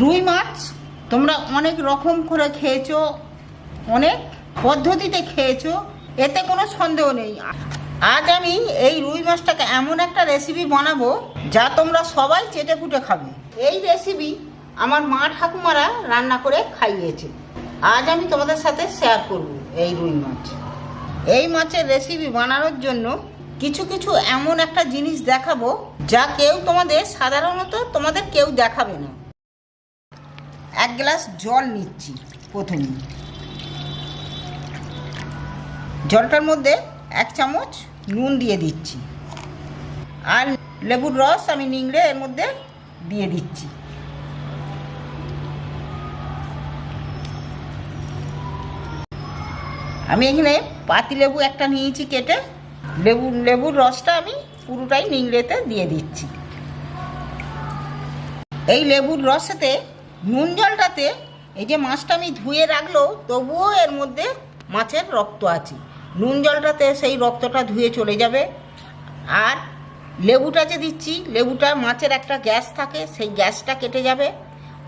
রুই মাছ তোমরা অনেক রকম করে খেয়েছো, অনেক পদ্ধতিতে খেয়েছো, এতে কোনো সন্দেহ নেই। আজ আমি এই রুই মাছটাকে এমন একটা রেসিপি বানাবো যা তোমরা সবাই চেটে পুটে খাবে। এই রেসিপি আমার মা ঠাকুমারা রান্না করে খাইয়েছে। আজ আমি তোমাদের সাথে শেয়ার করব এই রুই মাছ। এই মাছের রেসিপি বানানোর জন্য কিছু কিছু এমন একটা জিনিস দেখাবো যা কেউ তোমাদের, সাধারণত তোমাদের কেউ দেখাবে না। এক গ্লাস জল নিচ্ছি প্রথমে। জলটার মধ্যে এক চামচ নুন দিয়ে দিচ্ছি। আর লেবুর রস আমি নিংড়ে এর মধ্যে দিয়ে দিচ্ছি। আমি এখানে পাতি লেবু একটা নিয়েছি কেটে। লেবু, লেবুর রসটা আমি পুরোটাই নিংড়েতে দিয়ে দিচ্ছি। এই লেবুর রসেতে নুন জলটাতে এই যে মাছটা আমি ধুয়ে রাখলেও তবুও এর মধ্যে মাছের রক্ত আছে। নুন জলটাতে সেই রক্তটা ধুয়ে চলে যাবে। আর লেবুটা যে দিচ্ছি, লেবুটা মাছের একটা গ্যাস থাকে, সেই গ্যাসটা কেটে যাবে।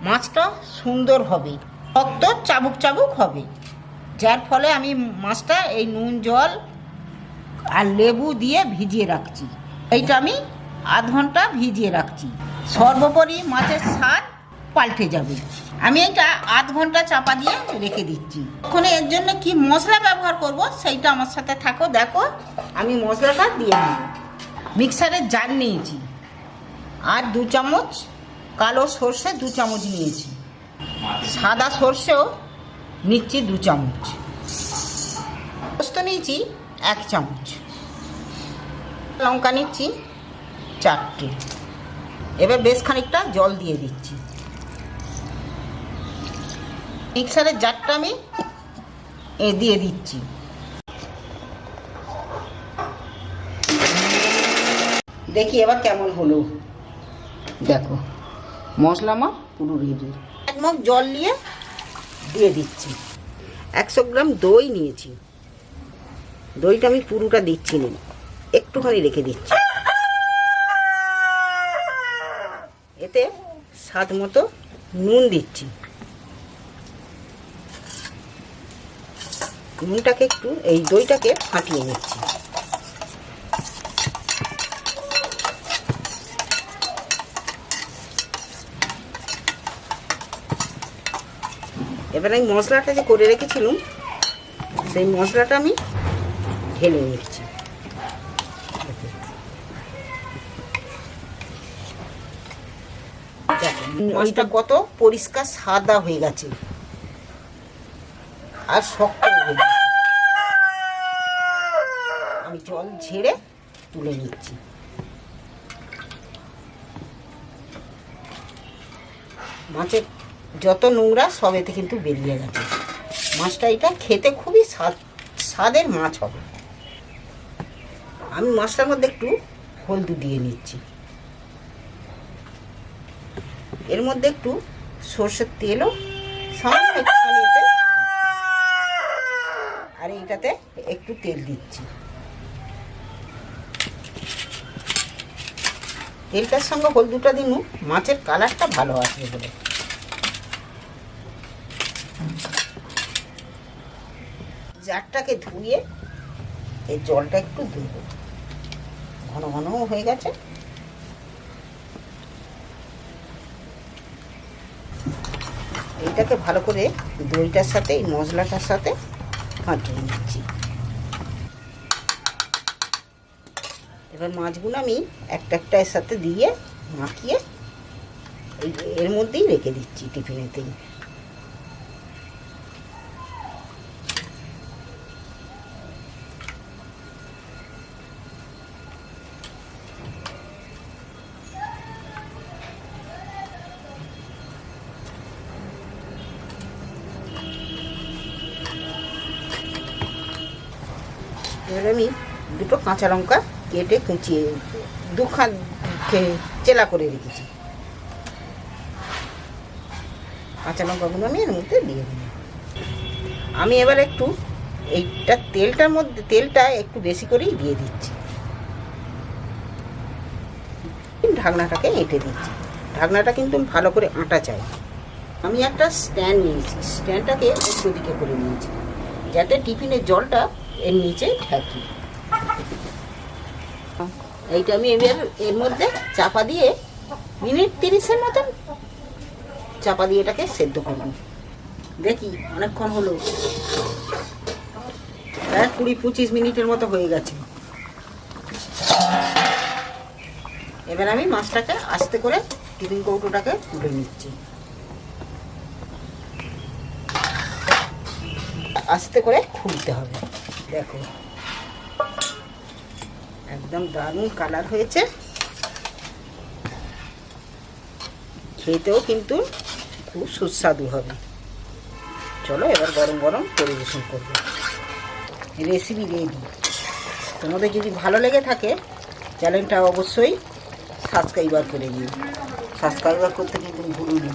মাছটা সুন্দর হবে, রক্ত চাবুক চাবুক হবে। যার ফলে আমি মাছটা এই নুন জল আর লেবু দিয়ে ভিজিয়ে রাখছি। এইটা আমি আধ ঘণ্টা ভিজিয়ে রাখছি। সর্বোপরি মাছের স্বাদ পাল্টে যাবে। আমি এটা আধ ঘণ্টা চাপা দিয়ে রেখে দিচ্ছি। ওখানে এর জন্য কি মশলা ব্যবহার করব সেইটা আমার সাথে থাকো, দেখো। আমি মশলাটা দিয়ে নেব মিক্সারের জার নিয়েছি। আর দু চামচ কালো সর্ষে দু চামচ নিয়েছি। সাদা সর্ষেও নিচ্ছি দু চামচ। পোস্ত নিয়েছি এক চামচ। লঙ্কা নিচ্ছি চারটে। এবার বেশ খানিকটা জল দিয়ে দিচ্ছি। মিক্সারের জারটা আমি এ দিয়ে দিচ্ছি। দেখি এবার কেমন হলো। দেখো, মশলা আমার পুরো রেডি এক মগ জল নিয়ে দিয়ে দিচ্ছি। একশো গ্রাম দই নিয়েছি। দইটা আমি পুরোটা দিচ্ছি না। একটুখানি রেখে দিচ্ছি। এতে স্বাদ মতো নুন দিচ্ছি। নুনটাকে একটু, এই দইটাকে ফাটিয়ে নিচ্ছি। এবার আমি মশলাটা যে করে রেখেছিলাম, সেই মশলাটা আমি ঢেলে নিচ্ছি। কত পরিষ্কার সাদা হয়ে গেছে। আর শক্ত হয়ে গেছে আমি জল ঝেড়ে তুলে নিচ্ছি। মাছের যত নোংরা, সব এতে কিন্তু বেরিয়ে গেছে। মাছটা এটা খেতে খুবই স্বাদ, স্বাদের মাছ হবে। আমি মাছটার মধ্যে একটু হলদু দিয়ে নিচ্ছি। এর মধ্যে একটু সর্ষের তেলও সামান্য আর এইটাতে একটু তেল দিচ্ছি। তেলটার সঙ্গে হলদুটা দিন মাছের কালারটা ভালো আসবে বলে। জারটাকে ধুয়ে এই জলটা একটু দেবো। ঘন ঘন হয়ে গেছে। এইটাকে ভালো করে দইটার সাথে এই মশলাটার সাথে ফাটিয়ে নিচ্ছি। এবার মাছগুলো আমি একটা একটা এর সাথে দিয়ে মাখিয়ে এর মধ্যেই রেখে দিচ্ছি টিফিনেতেই। এবার আমি দুটো কাঁচা লঙ্কা কেটে কুচিয়ে দুখান চেলা করে রেখেছি। কাঁচা লঙ্কাগুলো আমি এর মধ্যে দিয়ে দিই আমি এবার একটু এইটা তেলটার মধ্যে, তেলটা একটু বেশি করেই দিয়ে দিচ্ছি। ঢাকনাটাকে এঁটে দিচ্ছি। ঢাকনাটা কিন্তু ভালো করে আটা চাই। আমি একটা স্ট্যান্ড নিয়েছি। স্ট্যান্ডটাকে উল্টো দিকে করে নিয়েছি। যাতে টিফিনের জলটা এর নিচে ঠেকি এইটা আমি এবার এর মধ্যে চাপা দিয়ে মিনিট তিরিশের মতন চাপা দিয়ে এটাকে সেদ্ধ করব দেখি অনেকক্ষণ হলো। প্রায় কুড়ি পঁচিশ মিনিটের মতো হয়ে গেছে। এবার আমি মাছটাকে আস্তে করে টিফিন কৌটোটাকে তুলে নিচ্ছি। আস্তে করে খুলতে হবে। দেখো। একদম দারুণ কালার হয়েছে। খেতেও কিন্তু খুব সুস্বাদু হবে। চলো এবার গরম গরম পরিবেশন করব। রেসিপি রেডি তোমাদের যদি ভালো লেগে থাকে চ্যানেলটা অবশ্যই সাবস্ক্রাইবার করে দিও। সাবস্ক্রাইবার করতে কিন্তু ভুলুনি